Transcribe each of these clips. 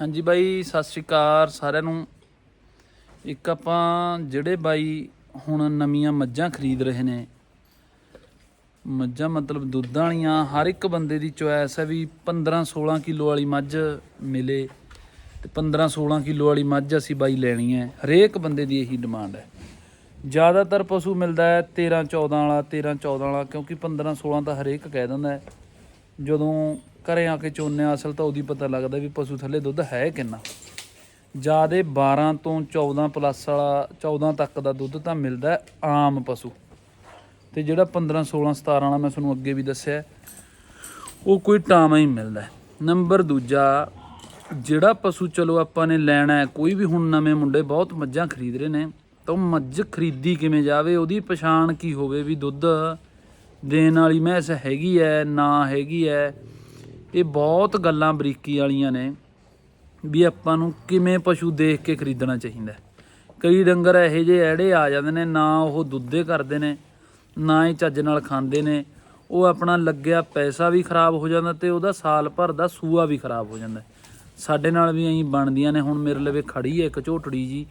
ਹਾਂਜੀ ਬਾਈ, ਸਤਿ ਸ਼੍ਰੀ ਅਕਾਲ ਸਾਰਿਆਂ ਨੂੰ। ਇੱਕ ਆਪਾਂ ਜਿਹੜੇ ਬਾਈ ਹੁਣ ਨਵੀਆਂ ਮੱਝਾਂ ਖਰੀਦ ਰਹੇ ਨੇ। ਮੱਝਾਂ ਮਤਲਬ ਦੁੱਧ ਵਾਲੀਆਂ, ਹਰ ਇੱਕ ਬੰਦੇ ਦੀ ਚੁਆਇਸ ਹੈ ਵੀ 15 16 ਕਿਲੋ ਵਾਲੀ ਮੱਝ ਮਿਲੇ ਤੇ 15 16 ਕਿਲੋ ਵਾਲੀ ਮੱਝ ਅਸੀਂ ਬਾਈ ਲੈਣੀ ਹੈ। ਹਰੇਕ ਬੰਦੇ ਦੀ ਇਹੀ ਡਿਮਾਂਡ ਹੈ। ਜ਼ਿਆਦਾਤਰ ਪਸ਼ੂ ਮਿਲਦਾ ਹੈ 13 14 ਵਾਲਾ 13 14 ਵਾਲਾ, ਕਿਉਂਕਿ 15 16 ਤਾਂ ਹਰੇਕ ਕਹਿ ਦਿੰਦਾ ਜਦੋਂ ਘਰੇ ਆ ਕੇ ਚੋਨੇ ਅਸਲ ਤਾਂ ਉਹਦੀ ਪਤਾ ਲੱਗਦਾ ਵੀ ਪਸ਼ੂ ਥੱਲੇ ਦੁੱਧ ਹੈ ਕਿੰਨਾ। ਜਿਆਦੇ 12 ਤੋਂ 14 ਪਲੱਸ ਵਾਲਾ 14 ਤੱਕ ਦਾ ਦੁੱਧ ਤਾਂ ਮਿਲਦਾ ਆਮ ਪਸ਼ੂ। ਤੇ ਜਿਹੜਾ 15 16 17 ਵਾਲਾ ਮੈਂ ਤੁਹਾਨੂੰ ਅੱਗੇ ਵੀ ਦੱਸਿਆ ਉਹ ਕੋਈ ਟਾਮਾ ਹੀ ਮਿਲਦਾ ਨੰਬਰ ਦੂਜਾ, ਜਿਹੜਾ ਪਸ਼ੂ ਚਲੋ ਆਪਾਂ ਨੇ ਲੈਣਾ ਕੋਈ ਵੀ ਹੁਣ ਨਵੇਂ ਮੁੰਡੇ ਬਹੁਤ ਮੱਝਾਂ ਖਰੀਦ ਰਹੇ ਨੇ, ਤਾਂ ਉਹ ਮੱਝ ਖਰੀਦੀ ਕਿਵੇਂ ਜਾਵੇ, ਉਹਦੀ ਪਛਾਣ ਕੀ ਹੋਵੇ ਵੀ ਦੁੱਧ ਦੇਣ ਵਾਲੀ ਮੈਸ ਹੈਗੀ ਹੈ, ਨਾ ਹੈਗੀ ਹੈ ਇਹ ਬਹੁਤ ਗੱਲਾਂ ਬਰੀਕੀ ਵਾਲੀਆਂ ਨੇ ਵੀ ਆਪਾਂ ਨੂੰ ਕਿਵੇਂ ਪਸ਼ੂ ਦੇਖ ਕੇ ਖਰੀਦਣਾ ਚਾਹੀਦਾ ਕਈ ਡੰਗਰ ਇਹੋ ਜਿਹੇ ਐੜੇ ਆ ਜਾਂਦੇ ਨੇ, ਨਾ ਉਹ ਦੁੱਧੇ ਕਰਦੇ ਨੇ, ਨਾ ਹੀ ਚੱਜ ਨਾਲ ਖਾਂਦੇ ਨੇ। ਉਹ ਆਪਣਾ ਲੱਗਿਆ ਪੈਸਾ ਵੀ ਖਰਾਬ ਹੋ ਜਾਂਦਾ ਤੇ ਉਹਦਾ ਸਾਲ ਭਰ ਦਾ ਸੂਆ ਵੀ ਖਰਾਬ ਹੋ ਜਾਂਦਾ ਸਾਡੇ ਨਾਲ ਵੀ ਐਂ ਬਣਦੀਆਂ ਨੇ, ਹੁਣ ਮੇਰੇ ਲਵੇ ਖੜੀ ਹੈ ਇੱਕ ਝੋਟੜੀ ਜੀ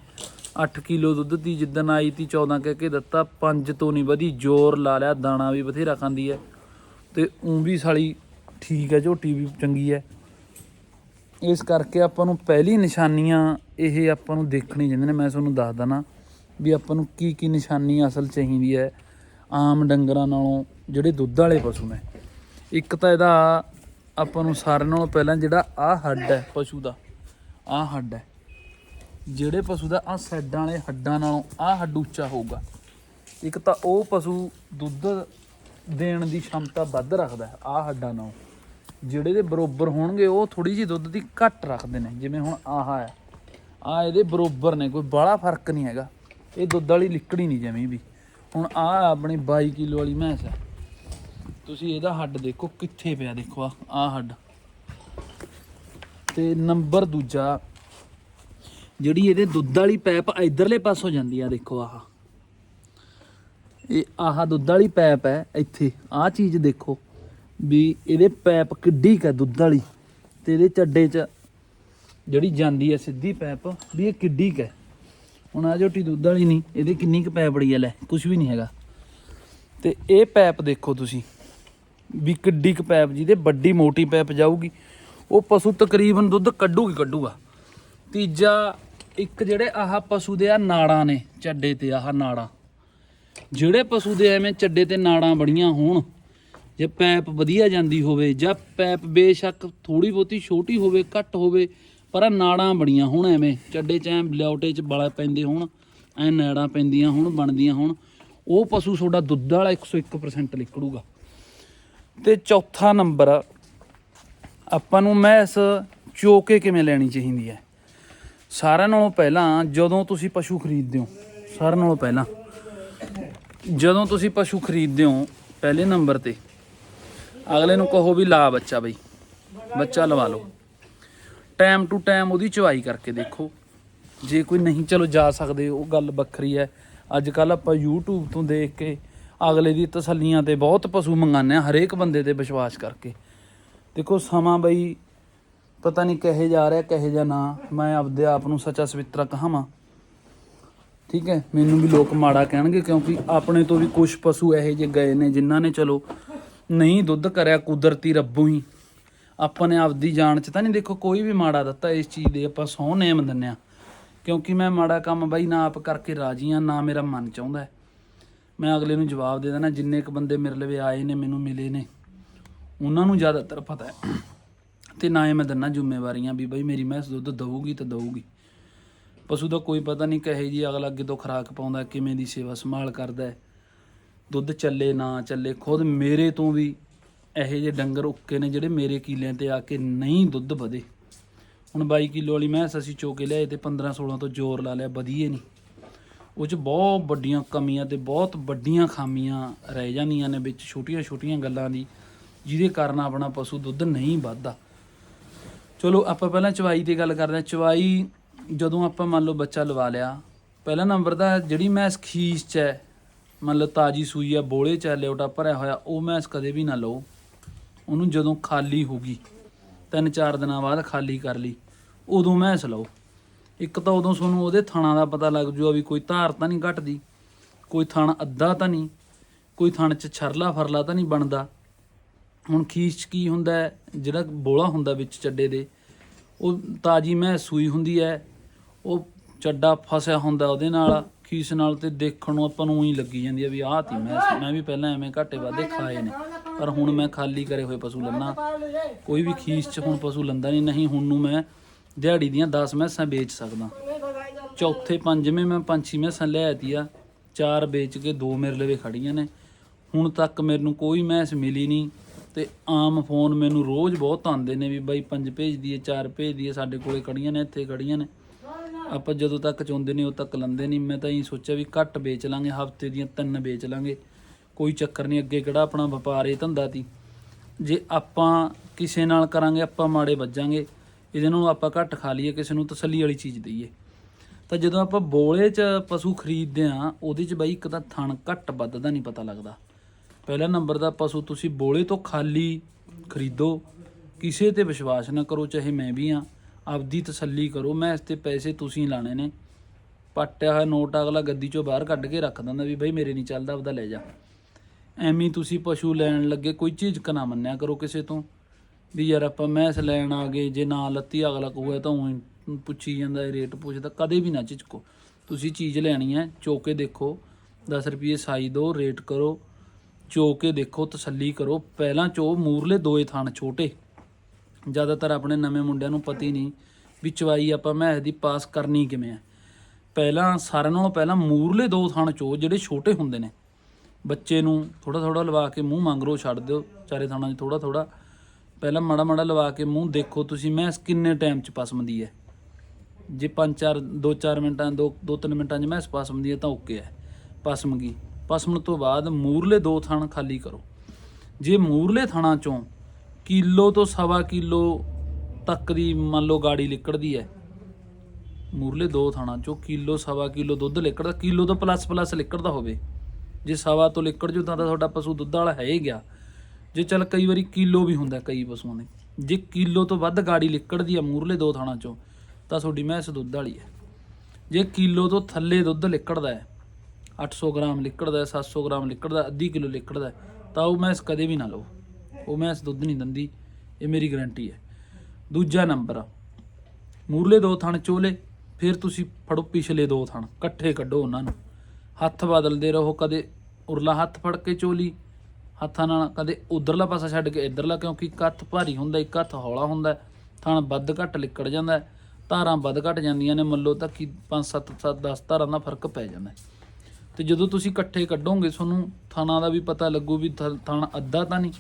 8 ਕਿਲੋ ਦੁੱਧ ਦੀ ਜਿੱਦਣ ਆਈ ਤੀ 14 ਕਹਿ ਕੇ ਦਿੱਤਾ 5 ਤੋਂ ਨਹੀਂ ਵਧੀ, ਜ਼ੋਰ ਲਾ ਲਿਆ, ਦਾਣਾ ਵੀ ਬਥੇਰਾ ਖਾਂਦੀ ਹੈ ਤੇ ਉਂ ਵੀ ਸਾਲੀ ਠੀਕ ਹੈ ਝੋਟੀ ਵੀ ਚੰਗੀ ਹੈ। ਇਸ ਕਰਕੇ ਆਪਾਂ ਨੂੰ ਪਹਿਲੀ ਨਿਸ਼ਾਨੀਆਂ ਇਹ ਆਪਾਂ ਨੂੰ ਦੇਖਣੀ ਚਾਹੀਦੀਆਂ ਨੇ। ਮੈਂ ਤੁਹਾਨੂੰ ਦੱਸ ਦਣਾ ਵੀ ਆਪਾਂ ਨੂੰ ਕੀ ਕੀ ਨਿਸ਼ਾਨੀ ਅਸਲ ਚਾਹੀਦੀ ਹੈ ਆਮ ਡੰਗਰਾਂ ਨਾਲੋਂ, ਜਿਹੜੇ ਦੁੱਧ ਵਾਲੇ ਪਸ਼ੂ ਨੇ। ਇੱਕ ਤਾਂ ਇਹਦਾ ਆਪਾਂ ਨੂੰ ਸਾਰਿਆਂ ਨਾਲੋਂ ਪਹਿਲਾਂ ਜਿਹੜਾ ਆਹ ਹੱਡ ਹੈ ਪਸ਼ੂ ਦਾ, ਆਹ ਹੱਡ ਹੈ। ਜਿਹੜੇ ਪਸ਼ੂ ਦਾ ਆਹ ਸਾਈਡਾਂ ਵਾਲੇ ਹੱਡਾਂ ਨਾਲੋਂ ਆਹ ਹੱਡ ਉੱਚਾ ਹੋਊਗਾ। ਇੱਕ ਤਾਂ ਉਹ ਪਸ਼ੂ ਦੁੱਧ ਦੇਣ ਦੀ ਸ਼ਮਤਾ ਵੱਧ ਰੱਖਦਾ ਹੈ ਆਹ ਹੱਡਾਂ ਨਾਲੋਂ। ਜਿਹੜੇ ਦੇ ਬਰੋਬਰ ਹੋਣਗੇ, ਉਹ ਥੋੜੀ ਜਿਹੀ ਦੁੱਧ ਦੀ ਘੱਟ ਰੱਖਦੇ ਨੇ, ਜਿਵੇਂ ਹੁਣ ਆਹ ਹੈ। ਆ ਇਹਦੇ ਬਰੋਬਰ ਨੇ, ਕੋਈ ਬਾਹਲਾ ਫ਼ਰਕ ਨਹੀਂ ਹੈਗਾ। ਇਹ ਦੁੱਧ ਵਾਲੀ ਲਿਕੜੀ ਨਹੀਂ ਜਮੀ ਵੀ। ਹੁਣ ਆ ਆਪਣੀ 22 ਕਿਲੋ ਵਾਲੀ ਮੈਂਸ ਹੈ। ਤੁਸੀਂ ਇਹਦਾ ਹੱਡ ਦੇਖੋ ਕਿੱਥੇ ਪਿਆ, ਦੇਖੋ ਆ ਆ ਹੱਡ। ਤੇ ਨੰਬਰ ਦੂਜਾ, ਜਿਹੜੀ ਇਹਦੇ ਦੁੱਧ ਵਾਲੀ ਪੈਪ ਇਧਰਲੇ ਪਾਸੋਂ ਜਾਂਦੀ ਆ, ਦੇਖੋ ਆਹ। ਇਹ ਆਹ ਦੁੱਧ ਵਾਲੀ ਪੈਪ ਹੈ, ਇੱਥੇ। ਆਹ ਚੀਜ਼ ਦੇਖੋ। ਵੀ ਇਹਦੇ ਪੈਪ ਕਿੱਡੀ ਕੁ ਹੈ ਦੁੱਧ ਵਾਲੀ ਤੇ ਇਹਦੇ ਚੱਡੇ 'ਚ ਜਿਹੜੀ ਜਾਂਦੀ ਹੈ ਸਿੱਧੀ ਪੈਪ ਵੀ ਇਹ ਕਿੱਡੀ ਕੁ ਹੁਣ ਆ ਝੋਟੀ ਦੁੱਧ ਵਾਲੀ ਨਹੀਂ, ਇਹਦੇ ਕਿੰਨੀ ਕੁ ਪੈਪ ਬੜੀ ਹੈ ਲੈ ਕੁਝ ਵੀ ਨਹੀਂ ਹੈਗਾ। ਤੇ ਇਹ ਪੈਪ ਦੇਖੋ ਤੁਸੀਂ ਵੀ ਕਿੱਡੀ ਕੁ ਪੈਪ ਜਿਹਦੇ ਵੱਡੀ ਮੋਟੀ ਪੈਪ ਜਾਊਗੀ, ਉਹ ਪਸ਼ੂ ਤਕਰੀਬਨ ਦੁੱਧ ਕੱਢੂਗੀ ਕੱਢੂਗਾ। ਤੀਜਾ, ਇੱਕ ਜਿਹੜੇ ਆਹ ਪਸ਼ੂ ਦੇ ਆ ਨਾੜਾਂ ਨੇ, ਚੱਡੇ ਤੇ ਆਹ ਨਾੜਾਂ। ਜਿਹੜੇ ਪਸ਼ੂ ਦੇ ਐਵੇਂ ਚੱਡੇ ਤੇ ਨਾੜਾਂ ਬੜੀਆਂ ਹੋਣ ਜੇ ਪੈਪ ਵਧੀਆ ਜਾਂਦੀ ਹੋਵੇ ਜਾਂ ਪੈਪ ਬੇਸ਼ੱਕ ਥੋੜੀ ਬਹੁਤੀ ਛੋਟੀ ਹੋਵੇ, ਘੱਟ ਹੋਵੇ, ਪਰ ਨਾੜਾਂ ਬੜੀਆਂ ਹੋਣ ਐਵੇਂ। ਚੱਡੇ ਚ ਐ ਲਿਆਉਟੇ ਚ ਬੜਾ ਪੈਂਦੇ ਹੋਣ, ਐ ਨਾੜਾਂ ਪੈਂਦੀਆਂ ਹੋਣ, ਬਣਦੀਆਂ ਹੋਣ। ਉਹ ਪਸ਼ੂ ਤੁਹਾਡਾ ਦੁੱਧ ਵਾਲਾ 101% ਨਿਕਲੂਗਾ। ਤੇ ਚੌਥਾ ਨੰਬਰ, ਆਪਾਂ ਨੂੰ ਮੈਸ ਚੋਕੇ ਕਿਵੇਂ ਲੈਣੀ ਚਾਹੀਦੀ ਹੈ? ਸਾਰਿਆਂ ਨਾਲੋਂ ਪਹਿਲਾਂ ਜਦੋਂ ਤੁਸੀਂ ਪਸ਼ੂ ਖਰੀਦਦੇ ਹੋ, ਸਾਰਿਆਂ ਨਾਲੋਂ ਪਹਿਲਾਂ। ਜਦੋਂ ਤੁਸੀਂ ਪਸ਼ੂ ਖਰੀਦਦੇ ਹੋ, ਪਹਿਲੇ ਨੰਬਰ ਤੇ ਅਗਲੇ ਨੂੰ ਕਹੋ ਵੀ ਲਾ ਬੱਚਾ ਬਈ, ਬੱਚਾ ਲਵਾ ਲਓ। ਟਾਈਮ ਟੂ ਟਾਈਮ ਉਹਦੀ ਚਵਾਈ ਕਰਕੇ ਦੇਖੋ। ਜੇ ਕੋਈ ਨਹੀਂ, ਚਲੋ ਜਾ ਸਕਦੇ, ਉਹ ਗੱਲ ਵੱਖਰੀ ਹੈ। ਅੱਜ ਕੱਲ ਆਪਾਂ YouTube ਤੋਂ ਦੇਖ ਕੇ ਅਗਲੇ ਦੀ ਤਸੱਲੀਆਂ ਤੇ ਬਹੁਤ ਪਸ਼ੂ ਮੰਗਾਉਂਦੇ ਆ ਹਰੇਕ ਬੰਦੇ ਤੇ ਵਿਸ਼ਵਾਸ ਕਰਕੇ। ਦੇਖੋ, ਸਮਾਂ ਬਈ, ਪਤਾ ਨਹੀਂ ਕਹੇ ਜਾ ਰਿਹਾ, ਕਹੇ ਜਾ ਨਾ। ਮੈਂ ਆਪਦੇ ਆਪ ਨੂੰ ਸੱਚਾ ਸਵਿੱਤਰਾ ਕਹਾਵਾਂ। ਠੀਕ ਹੈ, ਮੈਨੂੰ ਵੀ ਲੋਕ ਮਾੜਾ ਕਹਿਣਗੇ ਕਿਉਂਕਿ ਆਪਣੇ ਤੋਂ ਵੀ ਕੁਝ ਪਸ਼ੂ ਇਹੋ ਜਿਹੇ ਗਏ ਨੇ, ਜਿਨ੍ਹਾਂ ਨੇ ਚਲੋ ਨਹੀਂ ਦੁੱਧ ਕਰਿਆ ਕੁਦਰਤੀ ਰੱਬੋਂ ਹੀ। ਆਪਾਂ ਨੇ ਆਪਦੀ ਜਾਨ ਚ ਤਾਂ ਨਹੀਂ ਦੇਖੋ ਕੋਈ ਵੀ ਮਾੜਾ ਦਿੱਤਾ, ਇਸ ਚੀਜ਼ ਦੇ ਆਪਾਂ ਸੌ ਨੇਮ ਦਿੰਨੇ ਆ। ਕਿਉਂਕਿ ਮੈਂ ਮਾੜਾ ਕੰਮ ਬਾਈ ਨਾ ਆਪ ਕਰਕੇ ਰਾਜੀ ਆ, ਨਾ ਮੇਰਾ ਮਨ ਚਾਹੁੰਦਾ। ਮੈਂ ਅਗਲੇ ਨੂੰ ਜਵਾਬ ਦੇ ਦੇਣਾ ਜਿੰਨੇ ਕ ਬੰਦੇ ਮੇਰੇ ਲਵੇ ਆਏ ਨੇ, ਮੈਨੂੰ ਮਿਲੇ ਨੇ। ਉਹਨਾਂ ਨੂੰ ਜ਼ਿਆਦਾਤਰ ਪਤਾ ਹੈ। ਤੇ ਨਾ ਹੀ ਮੈਂ ਦਿੰਨਾ ਜ਼ਿੰਮੇਵਾਰੀਆਂ ਵੀ ਬਈ ਮੇਰੀ ਮੈਸ ਦੁੱਧ ਦਊਗੀ ਤਾਂ ਦਊਗੀ। ਪਸ਼ੂ ਦਾ ਕੋਈ ਪਤਾ ਨਹੀਂ ਕਹੇ ਜੀ ਅਗਲਾ ਅੱਗੇ ਤੋਂ ਖਰਾਕ ਪਾਉਂਦਾ, ਕਿਵੇਂ ਦੀ ਸੇਵਾ ਸੰਭਾਲ ਕਰਦਾ ਹੈ। ਦੁੱਧ ਚੱਲੇ ਨਾ ਚੱਲੇ, ਖੁਦ ਮੇਰੇ ਤੋਂ ਵੀ ਇਹੋ ਜਿਹੇ ਡੰਗਰ ਉੱਕੇ ਨੇ ਜਿਹੜੇ ਮੇਰੇ ਕੀਲਿਆਂ ਤੇ ਆ ਕੇ ਨਹੀਂ ਦੁੱਧ ਵਧੇ। ਹੁਣ 22 ਕਿਲੋ ਵਾਲੀ ਮੈਂਸ ਅਸੀਂ ਚੋਕੇ ਲਿਆਏ ਤੇ 15 16 ਤੋਂ ਜ਼ੋਰ ਲਾ ਲਿਆ, ਵਧੀਏ ਨਹੀਂ। ਉਹ ਚ ਬਹੁਤ ਵੱਡੀਆਂ ਕਮੀਆਂ ਤੇ ਬਹੁਤ ਵੱਡੀਆਂ ਖਾਮੀਆਂ ਰਹਿ ਜਾਂਦੀਆਂ ਨੇ ਵਿੱਚ ਛੋਟੀਆਂ ਛੋਟੀਆਂ ਗੱਲਾਂ ਦੀ, ਜਿਹਦੇ ਕਾਰਨ ਆਪਣਾ ਪਸ਼ੂ ਦੁੱਧ ਨਹੀਂ ਵੱਧਦਾ। ਚਲੋ ਆਪਾਂ ਪਹਿਲਾਂ ਚਵਾਈ ਦੀ ਗੱਲ ਕਰਦੇ ਹਾਂ। ਚਵਾਈ ਜਦੋਂ ਆਪਾਂ ਮੰਨ ਲਓ ਬੱਚਾ ਲਵਾ ਲਿਆ, ਪਹਿਲਾ ਨੰਬਰ ਦਾ ਜਿਹੜੀ ਮੈਂਸ ਖੀਸ ਚ ਹੈ ਮੰਨ ਲਓ ਤਾਜੀ ਸੂਈ ਆ, ਬੋਲੇ ਚ ਲਿਓਟਾ ਭਰਿਆ ਹੋਇਆ, ਉਹ ਮੈਂਸ ਕਦੇ ਵੀ ਨਾ ਲਓ ਉਹਨੂੰ ਜਦੋਂ ਖਾਲੀ ਹੋਗੀ ਤਿੰਨ ਚਾਰ ਦਿਨਾਂ ਬਾਅਦ ਖਾਲੀ ਕਰ ਲਈ, ਉਦੋਂ ਮੈਂਸ ਲਓ ਇੱਕ ਤਾਂ ਉਦੋਂ ਤੁਹਾਨੂੰ ਉਹਦੇ ਥਣਾ ਦਾ ਪਤਾ ਲੱਗ ਜੂਗਾ ਵੀ ਕੋਈ ਧਾਰ ਤਾਂ ਨਹੀਂ ਘਟਦੀ, ਕੋਈ ਥਣ ਅੱਧਾ ਤਾਂ ਨਹੀਂ, ਕੋਈ ਥਣ ਚ ਛਰਲਾ ਫਰਲਾ ਤਾਂ ਨਹੀਂ ਬਣਦਾ। ਹੁਣ ਖੀਸ 'ਚ ਕੀ ਹੁੰਦਾ ਜਿਹੜਾ ਬੋਲਾ ਹੁੰਦਾ ਵਿੱਚ ਚੱਡੇ ਦੇ, ਉਹ ਤਾਜੀ ਮੈਂ ਸੂਈ ਹੁੰਦੀ ਹੈ, ਉਹ ਚੱਡਾ ਫਸਿਆ ਹੁੰਦਾ ਉਹਦੇ ਨਾਲ ਖੀਸ ਨਾਲ ਤੇ ਦੇਖਣ ਨੂੰ ਆਪਾਂ ਨੂੰ ਹੀ ਲੱਗੀ ਜਾਂਦੀ ਹੈ ਵੀ ਆਹ ਤੀ ਮੈਂ ਮੈਂ ਵੀ ਪਹਿਲਾਂ ਐਵੇਂ ਘਾਟੇ ਵਾਧੇ ਖਾਏ ਨੇ। ਪਰ ਹੁਣ ਮੈਂ ਖਾਲੀ ਕਰੇ ਹੋਏ ਪਸ਼ੂ ਲੰਨਾ। ਕੋਈ ਵੀ ਖੀਸ 'ਚ ਹੁਣ ਪਸ਼ੂ ਲੰਦਾ ਨਹੀਂ ਨਹੀਂ ਹੁਣ ਨੂੰ ਮੈਂ ਦਿਹਾੜੀ ਦੀਆਂ 10 ਮੈਸਾਂ ਵੇਚ ਸਕਦਾ। ਚੌਥੇ, ਪੰਜਵੇਂ ਮੈਂ ਪੰਛੀ ਮੈਸਾਂ ਲੈ ਆਤੀ ਆ ਚਾਰ ਵੇਚ ਕੇ ਦੋ ਮੇਰੇ ਲਵੇ ਖੜੀਆਂ ਨੇ। ਹੁਣ ਤੱਕ ਮੈਨੂੰ ਕੋਈ ਮੈਸ ਮਿਲੀ ਨਹੀਂ। ਤੇ ਆਮ ਫੋਨ ਮੈਨੂੰ ਰੋਜ਼ ਬਹੁਤ ਆਉਂਦੇ ਨੇ ਵੀ ਬਾਈ ਪੰਜ ਭੇਜ ਦਈਏ, ਚਾਰ ਭੇਜ ਦਈਏ, ਸਾਡੇ ਕੋਲੇ ਖੜੀਆਂ ਨੇ, ਇੱਥੇ ਖੜੀਆਂ ਨੇ। ਆਪਾਂ ਜਦੋਂ ਤੱਕ ਚਾਹੁੰਦੇ ਨੇ ਉਦੋਂ ਤੱਕ ਲੰਦੇ ਨਹੀਂ। ਮੈਂ ਤਾਂ ਇਹੀ ਸੋਚਿਆ ਵੀ ਘੱਟ ਵੇਚ ਲਾਂਗੇ, ਹਫ਼ਤੇ ਦੀਆਂ ਤਿੰਨ ਵੇਚ ਲਾਂਗੇ। ਕੋਈ ਚੱਕਰ ਨਹੀਂ, ਅੱਗੇ ਕਿਹੜਾ ਆਪਣਾ ਵਪਾਰ ਇਹ ਧੰਦਾ ਤੀ ਜੇ ਆਪਾਂ ਕਿਸੇ ਨਾਲ ਕਰਾਂਗੇ, ਆਪਾਂ ਮਾੜੇ ਵੱਜਾਂਗੇ। ਇਹਦੇ ਨੂੰ ਆਪਾਂ ਘੱਟ ਖਾ ਲਈਏ, ਕਿਸੇ ਨੂੰ ਤਸੱਲੀ ਵਾਲੀ ਚੀਜ਼ ਦਈਏ। ਤਾਂ ਜਦੋਂ ਆਪਾਂ ਬੋਲੇ 'ਚ ਪਸ਼ੂ ਖਰੀਦਦੇ ਆ ਉਹਦੇ 'ਚ ਬਾਈ ਇੱਕ ਤਾਂ ਥਣ ਘੱਟ ਵੱਧ ਦਾ ਨਹੀਂ ਪਤਾ ਲੱਗਦਾ। ਪਹਿਲਾ ਨੰਬਰ ਦਾ ਪਸ਼ੂ, ਤੁਸੀਂ ਬੋਲੇ ਤੋਂ ਖਾਲੀ ਖਰੀਦੋ। ਕਿਸੇ ਤੇ ਵਿਸ਼ਵਾਸ ਨਾ ਕਰੋ, ਚਾਹੇ ਮੈਂ ਵੀ ਆ ਆਪਦੀ ਤਸੱਲੀ ਕਰੋ, ਮੈਂ ਇਸ ਤੇ ਪੈਸੇ ਤੁਸੀਂ ਲਾਣੇ ਨੇ। ਪੱਟਿਆ ਹੋਇਆ ਨੋਟ ਅਗਲਾ ਗੱਦੀ ਚੋਂ ਬਾਹਰ ਕੱਢ ਕੇ ਰੱਖ ਦਿੰਦਾ ਵੀ ਬਈ ਮੇਰੇ ਨਹੀਂ ਚੱਲਦਾ, ਆਪਦਾ ਲੈ ਜਾ। ਐਵੇਂ ਤੁਸੀਂ ਪਸ਼ੂ ਲੈਣ ਲੱਗੇ, ਕੋਈ ਝਿਜਕ ਨਾ ਮੰਨਿਆ ਕਰੋ ਕਿਸੇ ਤੋਂ। ਵੀ ਯਾਰ ਆਪਾਂ ਮੈਸ ਲੈਣ ਆ ਗਏ, ਜੇ ਨਾ ਲੱਤੀ ਅਗਲਾ ਕਹੂਗਾ ਤਾਂ ਉਹ ਪੁੱਛੀ ਜਾਂਦਾ ਰੇਟ ਪੁੱਛਦਾ, ਕਦੇ ਵੀ ਨਾ ਝਿਜਕੋ। ਤੁਸੀਂ ਚੀਜ਼ ਲੈਣੀ ਹੈ ਚੋ ਕੇ ਦੇਖੋ 10 ਰੁਪਏ ਸਾਈ ਦਿਓ ਰੇਟ ਕਰੋ ਚੋ ਕੇ ਦੇਖੋ, ਤਸੱਲੀ ਕਰੋ। ਪਹਿਲਾਂ ਚੋ ਮੂਰਲੇ ਦੋਏ ਥਣ ਛੋਟੇ। ਜ਼ਿਆਦਾਤਰ ਆਪਣੇ ਨਵੇਂ ਮੁੰਡਿਆਂ ਨੂੰ ਪਤਾ ਹੀ ਨਹੀਂ ਵੀ ਚਵਾਈ ਆਪਾਂ ਮਹਿਸ ਦੀ ਪਾਸ ਕਰਨੀ ਕਿਵੇਂ ਹੈ ਪਹਿਲਾਂ ਸਾਰਿਆਂ ਨਾਲੋਂ ਪਹਿਲਾਂ ਮੂਰਲੇ ਦੋ ਥਣ ਚੋ ਜਿਹੜੇ ਛੋਟੇ ਹੁੰਦੇ ਨੇ। ਬੱਚੇ ਨੂੰ ਥੋੜਾ ਥੋੜਾ ਲਵਾ ਕੇ ਮੂੰਹ ਮੰਗਰੋ ਛੱਡ ਦਿਓ ਚਾਰੇ ਥਾਣਾ 'ਚ ਥੋੜਾ ਥੋੜਾ ਪਹਿਲਾਂ ਮਾੜਾ ਮਾੜਾ ਲਵਾ ਕੇ ਮੂੰਹ ਦੇਖੋ ਤੁਸੀਂ ਮੈਸ ਕਿੰਨੇ ਟਾਈਮ 'ਚ ਪਸਮਦੀ ਹੈ ਜੇ 5-4 2-4 ਮਿੰਟਾਂ 2 2-3 ਮਿੰਟਾਂ 'ਚ ਮੈਸ ਪਸਮਦੀ ਹੈ ਤਾਂ ਓਕੇ ਹੈ ਪਸਮ ਗਈ। ਪਸਮਣ ਤੋਂ ਬਾਅਦ ਮੂਰਲੇ ਦੋ ਥਣ ਖਾਲੀ ਕਰੋ। ਜੇ ਮੂਰਲੇ ਥਾਣਾ 'ਚੋਂ ਕਿਲੋ ਤੋਂ ਸਵਾ ਕਿਲੋ ਤੱਕ ਦੀ ਮੰਨ ਲਓ ਗਾੜੀ ਲਿਕੜਦੀ ਹੈ। ਮੂਰਲੇ ਦੋ ਥਾਣਾ ਚੋਂ ਕਿਲੋ ਸਵਾ ਕਿਲੋ ਦੁੱਧ ਲਿਕੜਦਾ, ਕਿਲੋ ਤੋਂ ਪਲੱਸ ਪਲੱਸ ਲਿਕੜਦਾ ਹੋਵੇ। ਜੇ ਸਵਾ ਤੋਂ ਲਿਕੜ ਜੂ ਤਾਂ ਤੁਹਾਡਾ ਪਸ਼ੂ ਦੁੱਧ ਵਾਲਾ ਹੈ ਹੀ ਗਿਆ। ਜੇ ਚੱਲ ਕਈ ਵਾਰੀ ਕਿਲੋ ਵੀ ਹੁੰਦਾ ਕਈ ਪਸ਼ੂਆਂ ਦੇ। ਜੇ ਕਿਲੋ ਤੋਂ ਵੱਧ ਗਾੜੀ ਲਿਕੜਦੀ ਹੈ ਮੂਰਲੇ ਦੋ ਥਾਣਾ ਚੋਂ, ਤਾਂ ਤੁਹਾਡੀ ਮੈਂਸ ਦੁੱਧ ਵਾਲੀ ਹੈ। ਜੇ ਕਿਲੋ ਤੋਂ ਥੱਲੇ ਦੁੱਧ ਲਿਕੜਦਾ ਹੈ 800 ਗ੍ਰਾਮ ਲਿਕੜਦਾ ਹੈ 700 ਗ੍ਰਾਮ ਲਿਕੜਦਾ, ਅੱਧੀ ਕਿਲੋ ਲਿਕੜਦਾ ਤਾਂ ਉਹ ਮੈਂਸ ਕਦੇ ਵੀ ਨਾ ਲਓ। ਉਹ ਮੈਂਸ ਦੁੱਧ ਨਹੀਂ ਦਿੰਦੀ, ਇਹ ਮੇਰੀ ਗਾਰੰਟੀ ਹੈ। ਦੂਜਾ ਨੰਬਰ ਮੂਰਲੇ ਦੋ ਥਣ ਚੋਲੇ, ਫਿਰ ਤੁਸੀਂ ਫੜੋ ਪਿਛਲੇ ਦੋ ਥਣ, ਇਕੱਠੇ ਕੱਢੋ ਉਹਨਾਂ ਨੂੰ। ਹੱਥ ਬਦਲਦੇ ਰਹੋ, ਕਦੇ ਉਰਲਾ ਹੱਥ ਫੜ ਕੇ ਚੋਲੀ, ਹੱਥਾਂ ਨਾਲ ਕਦੇ ਉਧਰਲਾ ਪਾਸਾ ਛੱਡ ਕੇ ਇਧਰਲਾ, ਕਿਉਂਕਿ ਇੱਕ ਹੱਥ ਭਾਰੀ ਹੁੰਦਾ, ਇੱਕ ਹੱਥ ਹੌਲਾ ਹੁੰਦਾ, ਥਣ ਵੱਧ ਘੱਟ ਲਿਕੜ ਜਾਂਦਾ ਧਾਰਾਂ ਵੱਧ ਘੱਟ ਜਾਂਦੀਆਂ ਨੇ, ਮੰਨ ਲਓ ਤਾਂ ਕਿ 5 7 7 10 ਧਾਰਾਂ ਦਾ ਫ਼ਰਕ ਪੈ ਜਾਂਦਾ ਹੈ। ਤੇ ਜਦੋਂ ਤੁਸੀਂ ਇਕੱਠੇ ਕੱਢੋਗੇ, ਤੁਹਾਨੂੰ ਥਣਾਂ ਦਾ ਵੀ ਪਤਾ ਲੱਗੂ ਵੀ ਥ- ਥਣ ਅੱਧਾ ਤਾਂ ਨਹੀਂ।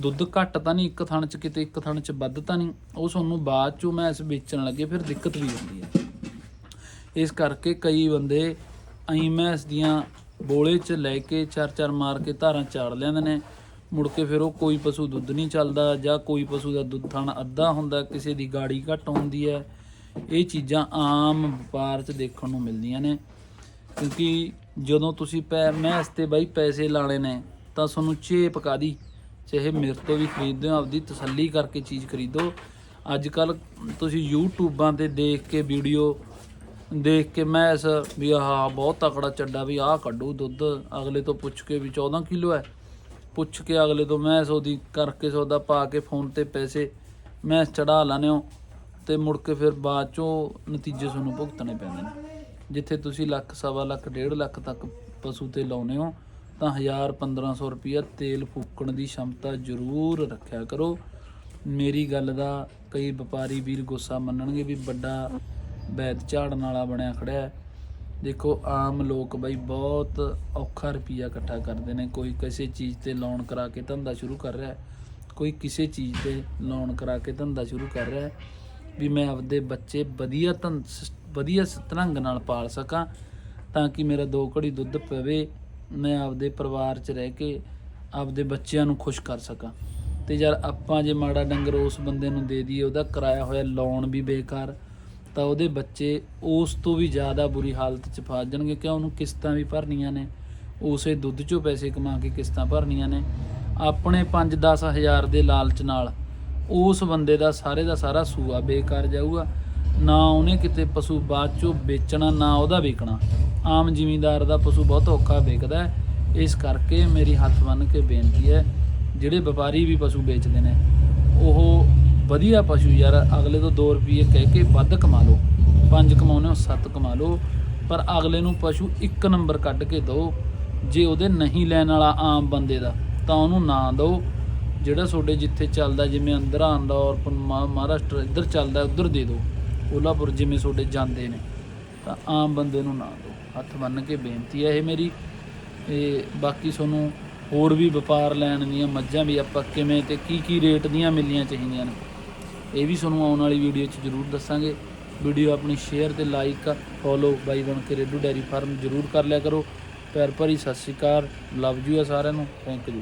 ਦੁੱਧ ਘੱਟ ਤਾਂ ਨਹੀਂ ਇੱਕ ਥਣ ਚ ਕਿਤੇ, ਇੱਕ ਥਣ ਚ ਵੱਧ ਤਾਂ ਨਹੀਂ। ਉਹ ਤੁਹਾਨੂੰ ਬਾਅਦ ਚੋਂ ਮੈਂ ਇਸ ਵੇਚਣ ਲੱਗੇ, ਫਿਰ ਦਿੱਕਤ ਵੀ ਹੁੰਦੀ ਹੈ। ਇਸ ਕਰਕੇ ਕਈ ਬੰਦੇ ਐਂ ਮੈਂਸ ਦੀਆਂ ਬੋਲੇ 'ਚ ਲੈ ਕੇ ਚਾਰ ਚਾਰ ਮਾਰ ਕੇ ਧਾਰਾਂ ਚਾੜ ਲੈਂਦੇ ਨੇ। ਮੁੜ ਕੇ ਫਿਰ ਉਹ ਕੋਈ ਪਸ਼ੂ ਦੁੱਧ ਨਹੀਂ ਚੱਲਦਾ ਜਾਂ ਕੋਈ ਪਸ਼ੂ ਦਾ ਦੁੱਧ ਥਣ ਅੱਧਾ ਹੁੰਦਾ, ਕਿਸੇ ਦੀ ਗਾੜੀ ਘੱਟ ਹੁੰਦੀ ਹੈ। ਇਹ ਚੀਜ਼ਾਂ ਆਮ ਵਪਾਰ 'ਚ ਦੇਖਣ ਨੂੰ ਮਿਲਦੀਆਂ ਨੇ। ਕਿਉਂਕਿ ਜਦੋਂ ਤੁਸੀਂ ਪੈ, ਮੈਂਸ ਤੇ ਬਾਈ ਪੈਸੇ ਲਾਣੇ ਨੇ, ਤਾਂ ਤੁਹਾਨੂੰ ਚੇਪ ਕਾਦੀ ਚਾਹੇ ਮੇਰੇ ਤੋਂ ਵੀ ਖਰੀਦਦੇ ਹੋ, ਆਪਦੀ ਤਸੱਲੀ ਕਰਕੇ ਚੀਜ਼ ਖਰੀਦੋ। ਅੱਜ ਕੱਲ ਤੁਸੀਂ ਯੂਟਿਊਬਾਂ ਤੇ ਦੇਖ ਕੇ ਵੀਡੀਓ ਦੇਖ ਕੇ ਮੈਂ ਇਸ ਵੀ ਆਹ ਬਹੁਤ ਤਕੜਾ ਚੱਡਾ ਵੀ ਆਹ ਕੱਢੂ ਦੁੱਧ, ਅਗਲੇ ਤੋਂ ਪੁੱਛ ਕੇ ਵੀ 14 ਕਿਲੋ ਹੈ। ਪੁੱਛ ਕੇ ਅਗਲੇ ਤੋਂ ਮੈਂ ਸੋਦੀ ਕਰਕੇ ਸੌਦਾ ਪਾ ਕੇ ਫੋਨ ਤੇ ਪੈਸੇ ਮੈਂ ਚੜਾ ਲਾਣੇ ਹੋ ਤੇ ਮੁੜ ਕੇ ਫਿਰ ਬਾਅਦ ਚੋਂ ਨਤੀਜੇ ਤੁਹਾਨੂੰ ਭੁਗਤਣੇ ਪੈਂਦੇ ਨੇ। ਜਿੱਥੇ ਤੁਸੀਂ ਲੱਖ, ਸਵਾ ਲੱਖ, ਡੇਢ ਲੱਖ ਤੱਕ ਪਸ਼ੂ ਤੇ ਲਾਉਨੇ ਹੋ ਤਾਂ 1000 1500 ਰੁਪਿਆ ਤੇਲ ਫੂਕਣ ਦੀ ਸ਼ਮਤਾ ਜ਼ਰੂਰ ਰੱਖਿਆ ਕਰੋ। ਮੇਰੀ ਗੱਲ ਦਾ ਕਈ ਵਪਾਰੀ ਵੀਰ ਗੁੱਸਾ ਮੰਨਣਗੇ ਵੀ ਵੱਡਾ ਬੈਤ ਝਾੜਨ ਵਾਲਾ ਬਣਿਆ ਖੜਿਆ ਦੇਖੋ, ਆਮ ਲੋਕ ਬਈ ਬਹੁਤ ਔਖਾ ਰੁਪਿਆ ਇਕੱਠਾ ਕਰਦੇ ਨੇ। ਕੋਈ ਕਿਸੇ ਚੀਜ਼ ਤੇ ਲੋਨ ਕਰਾ ਕੇ ਧੰਦਾ ਸ਼ੁਰੂ ਕਰ ਰਿਹਾ ਕੋਈ ਕਿਸੇ ਚੀਜ਼ ਤੇ ਲੋਨ ਕਰਾ ਕੇ ਧੰਦਾ ਸ਼ੁਰੂ ਕਰ ਰਿਹਾ ਵੀ ਮੈਂ ਆਪਦੇ ਬੱਚੇ ਵਧੀਆ ਧੰ, ਵਧੀਆ ਸਤਰੰਗ ਨਾਲ ਪਾਲ ਸਕਾਂ ਤਾਂ ਕਿ ਮੇਰਾ ਦੋ ਘੜੀ ਦੁੱਧ ਪਵੇ। ਮੈਂ ਆਪਦੇ ਪਰਿਵਾਰ 'ਚ ਰਹਿ ਕੇ ਆਪਦੇ ਬੱਚਿਆਂ ਨੂੰ ਖੁਸ਼ ਕਰ ਸਕਾਂ। ਤੇ ਯਾਰ ਆਪਾਂ ਜੇ ਮਾੜਾ ਡੰਗਰ ਉਸ ਬੰਦੇ ਨੂੰ ਦੇ ਦਈਏ, ਉਹਦਾ ਕਰਾਇਆ ਹੋਇਆ ਲੋਨ ਵੀ ਬੇਕਾਰ, ਤਾਂ ਉਹਦੇ ਬੱਚੇ ਉਸ ਤੋਂ ਵੀ ਜ਼ਿਆਦਾ ਬੁਰੀ ਹਾਲਤ 'ਚ ਫਸ ਜਾਣਗੇ। ਕਿ ਉਹਨੂੰ ਕਿਸ਼ਤਾਂ ਵੀ ਭਰਨੀਆਂ ਨੇ। ਉਸੇ ਦੁੱਧ 'ਚੋਂ ਪੈਸੇ ਕਮਾ ਕੇ ਕਿਸ਼ਤਾਂ ਭਰਨੀਆਂ ਨੇ। ਆਪਣੇ 5-10 ਹਜ਼ਾਰ ਦੇ ਲਾਲਚ ਨਾਲ ਉਸ ਬੰਦੇ ਦਾ ਸਾਰੇ ਦਾ ਸਾਰਾ ਸੂਆ ਬੇਕਾਰ ਜਾਊਗਾ। ਨਾ ਉਹਨੇ ਕਿਤੇ ਪਸ਼ੂ ਬਾਅਦ ਚੋਂ ਵੇਚਣਾ, ਨਾ ਉਹਦਾ ਵੇਚਣਾ ਆਮ ਜ਼ਿਮੀਂਦਾਰ ਦਾ ਪਸ਼ੂ ਬਹੁਤ ਔਖਾ ਵੇਚਦਾ ਇਸ ਕਰਕੇ ਮੇਰੀ ਹੱਥ ਬੰਨ੍ਹ ਕੇ ਬੇਨਤੀ ਹੈ, ਜਿਹੜੇ ਵਪਾਰੀ ਵੀ ਪਸ਼ੂ ਵੇਚਦੇ ਨੇ, ਉਹ ਵਧੀਆ ਪਸ਼ੂ ਯਾਰ, ਅਗਲੇ ਤੋਂ 2 ਰੁਪਏ ਕਹਿ ਕੇ ਵੱਧ ਕਮਾ ਲਓ। ਪੰਜ ਕਮਾਉਣੇ ਹੋ 7 ਕਮਾ ਲਓ। ਪਰ ਅਗਲੇ ਨੂੰ ਪਸ਼ੂ ਇੱਕ ਨੰਬਰ ਕੱਢ ਕੇ ਦਿਓ, ਜੇ ਉਹਦੇ ਨਹੀਂ ਲੈਣ ਵਾਲਾ ਆਮ ਬੰਦੇ ਦਾ, ਤਾਂ ਉਹਨੂੰ ਨਾ ਦਿਓ। ਜਿਹੜਾ ਤੁਹਾਡੇ ਜਿੱਥੇ ਚੱਲਦਾ, ਜਿਵੇਂ ਅੰਦਰ ਆਂਦਾ ਔਰ ਮਹਾਰਾਸ਼ਟਰ ਇੱਧਰ ਚੱਲਦਾ, ਉੱਧਰ ਦੇ ਦਿਓ। ਕੋਲਾਪੁਰ ਜਿਵੇਂ ਤੁਹਾਡੇ ਜਾਂਦੇ ਨੇ, ਤਾਂ ਆਮ ਬੰਦੇ ਨੂੰ ਨਾ ਦਿਓ। ਹੱਥ ਬੰਨ੍ਹ ਕੇ ਬੇਨਤੀ ਹੈ ਇਹ ਮੇਰੀ। ਇਹ ਬਾਕੀ ਤੁਹਾਨੂੰ ਹੋਰ ਵੀ ਵਪਾਰ ਲੈਣ ਦੀਆਂ ਮੱਝਾਂ ਵੀ ਆਪਾਂ ਕਿਵੇਂ ਤੇ ਕੀ ਕੀ ਰੇਟ ਦੀਆਂ ਮਿਲਣੀਆਂ ਚਾਹੀਦੀਆਂ ਨੇ, ਇਹ ਵੀ ਤੁਹਾਨੂੰ ਆਉਣ ਵਾਲੀ ਵੀਡੀਓ 'ਚ ਜ਼ਰੂਰ ਦੱਸਾਂਗੇ। ਵੀਡੀਓ ਆਪਣੀ ਸ਼ੇਅਰ ਤੇ ਲਾਈਕ, ਫੋਲੋ, ਬਾਈ ਬਣ ਕੇ ਰੇਡੂ ਡੈਰੀ ਫਾਰਮ ਜ਼ਰੂਰ ਕਰ ਲਿਆ ਕਰੋ। ਪਿਆਰ ਭਰੀ ਸਤਿ ਸ਼੍ਰੀ ਅਕਾਲ, ਲਵ ਯੂ ਆ ਸਾਰਿਆਂ ਨੂੰ, ਥੈਂਕ ਯੂ।